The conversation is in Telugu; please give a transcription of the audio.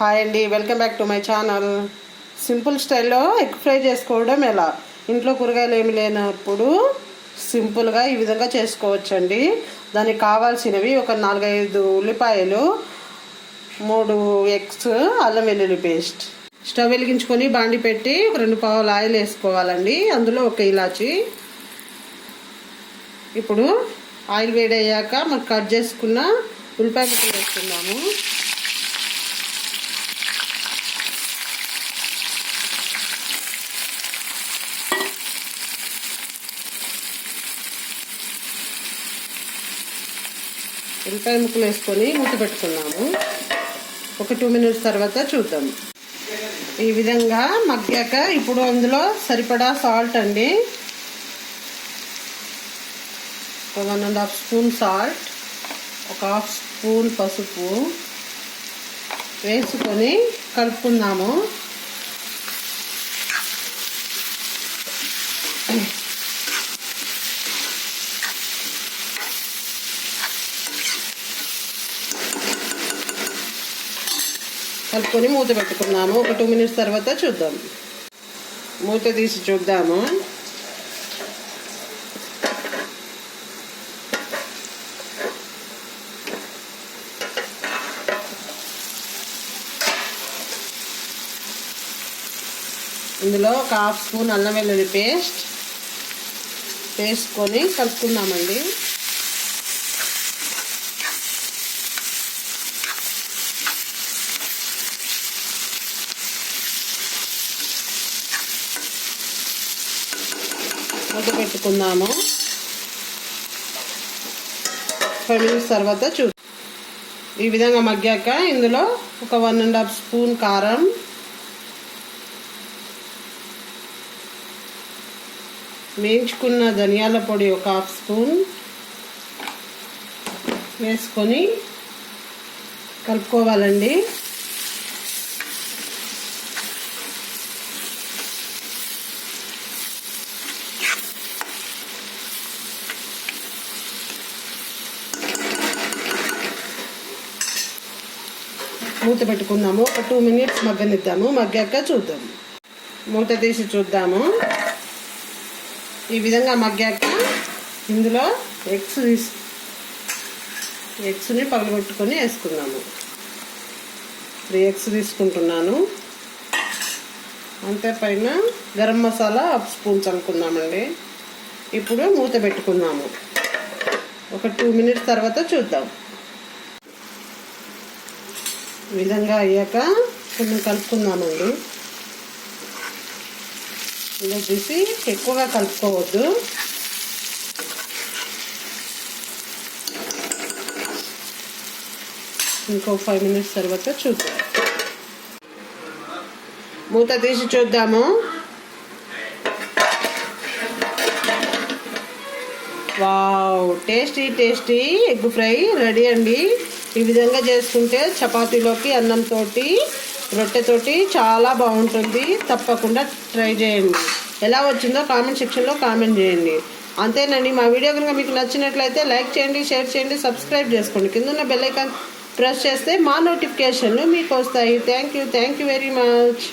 హాయ్ అండి welcome back to my channel. Simple స్టైల్లో ఎగ్ ఫ్రై చేసుకోవడం ఎలా? ఇంట్లో కూరగాయలు ఏమి లేనప్పుడు సింపుల్గా ఈ విధంగా చేసుకోవచ్చండి. దానికి కావాల్సినవి ఒక నాలుగైదు ఉల్లిపాయలు మూడు ఎగ్స్ అల్లం వెల్లుల్లి పేస్ట్. స్టవ్ వెలిగించుకొని బాండి పెట్టి ఒక రెండు పావులు ఆయిల్ వేసుకోవాలండి. అందులో ఒక ఇలాచి. ఇప్పుడు ఆయిల్ వేడయ్యాక మనం కట్ చేసుకున్న ఉల్లిపాయ ముక్కలు వేసుకుందాము. ఉల్లిపాయ ముక్కలు వేసుకొని మూత పెట్టుకున్నాము. ఒక టూ మినిట్స్ తర్వాత చూద్దాం. ఈ విధంగా మగ్గాక ఇప్పుడు అందులో సరిపడా సాల్ట్ అండి. ఒక one and half spoon salt ఒక హాఫ్ స్పూన్ పసుపు వేసుకొని కలుపుకుందాము. కలుపుకొని మూత పెట్టుకున్నాము. ఒక టూ మినిట్స్ తర్వాత చూద్దాం. మూత తీసి చూద్దాము. ఇందులో ఒక హాఫ్ స్పూన్ అల్లం వెల్లుల్లి పేస్ట్ వేసుకొని కలుపుకుందామండి. మూత పెట్టుకుందాము ఫైవ్ మినిట్స్ తర్వాత చూ ఈ విధంగా మగ్గాక ఇందులో ఒక వన్ అండ్ హాఫ్ స్పూన్ కారం. వేయించుకున్న ధనియాల పొడి ఒక హాఫ్ స్పూన్ వేసుకొని కలుపుకోవాలండి. మూత పెట్టుకుందాము. ఒక టూ మినిట్స్ మగ్గనిద్దాము. మగ్గాక చూద్దాం. మూత తీసి చూద్దాము. ఈ విధంగా మగ్గాక ఇందులో ఎగ్స్ తీసు ఎగ్స్ని పగలగొట్టుకొని వేసుకుందాము. త్రీ ఎగ్స్ తీసుకుంటున్నాను. అంతే పైన గరం మసాలా హాఫ్ స్పూన్ చల్లుకుందామండి. ఇప్పుడు మూత పెట్టుకుందాము. ఒక టూ మినిట్స్ తర్వాత చూద్దాం. విధంగా అయ్యాక కొంచెం కలుపుకుందామండి. ఇలా చూసి ఎక్కువగా కలుపుకోవద్దు. ఇంకో ఫైవ్ మినిట్స్ తర్వాత చూద్దాం. మూత తీసి చూద్దాము. Wow tasty tasty egg fry ready అండి. ఈ విధంగా చేసుకుంటే చపాతీలోకి అన్నంతో రొట్టెతోటి చాలా బాగుంటుంది. తప్పకుండా ట్రై చేయండి. ఎలా వచ్చిందో కామెంట్ సెక్షన్లో కామెంట్ చేయండి. అంతేనండి మా వీడియో కనుక మీకు నచ్చినట్లయితే లైక్ చేయండి షేర్ చేయండి సబ్స్క్రైబ్ చేసుకోండి. కింద ఉన్న బెల్ ఐకాన్ ప్రెస్ చేస్తే మా నోటిఫికేషన్లు మీకు వస్తాయి. Thank you thank you very much.